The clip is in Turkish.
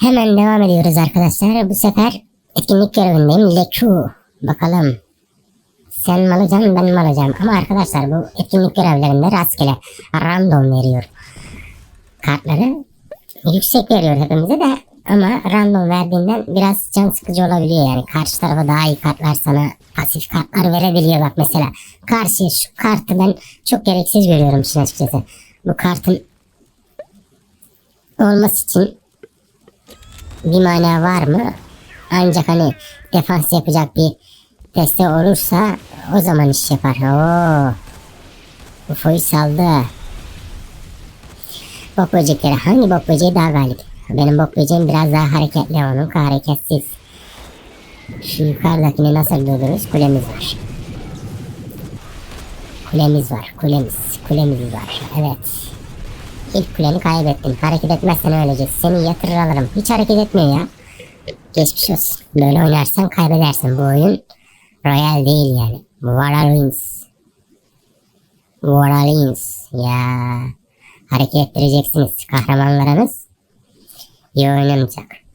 Hemen devam ediyoruz arkadaşlar. Bu sefer etkinlik görevindeyim. Leku. Bakalım. Sen mi alacaksın ben mi alacağım? Ama arkadaşlar bu etkinlik görevlerinde rastgele random veriyor. Kartları yüksek veriyor hepimize de ama random verdiğinden biraz can sıkıcı olabiliyor yani. Karşı tarafa daha iyi kartlar sana pasif kartlar verebiliyor bak mesela. Karşıya şu kartı ben çok gereksiz görüyorum işin açıkçası. Bu kartın olması için bir mana var mı? Ancak hani defans yapacak bir deste olursa o zaman iş yapar. Oo. UFO'yu saldı. Bok böcekleri hangi bok böceği daha galip? Benim bok böceğim biraz daha hareketli onun hareketsiz. Şu yukarıdakini nasıl durdururuz? Kulemiz var. Kulemiz var. Kulemiz. Kulemiz var. Evet. İlk kuleni kaybettin. Hareket etmezsen öleceksin. Seni yatırır alırım. Hiç hareket etmiyor ya. Geçmiş olsun. Böyle oynarsan kaybedersin. Bu oyun royal değil yani. Waralins. Waralins. Ya. Hareket ettireceksiniz. Kahramanlarınız iyi oynamayacak.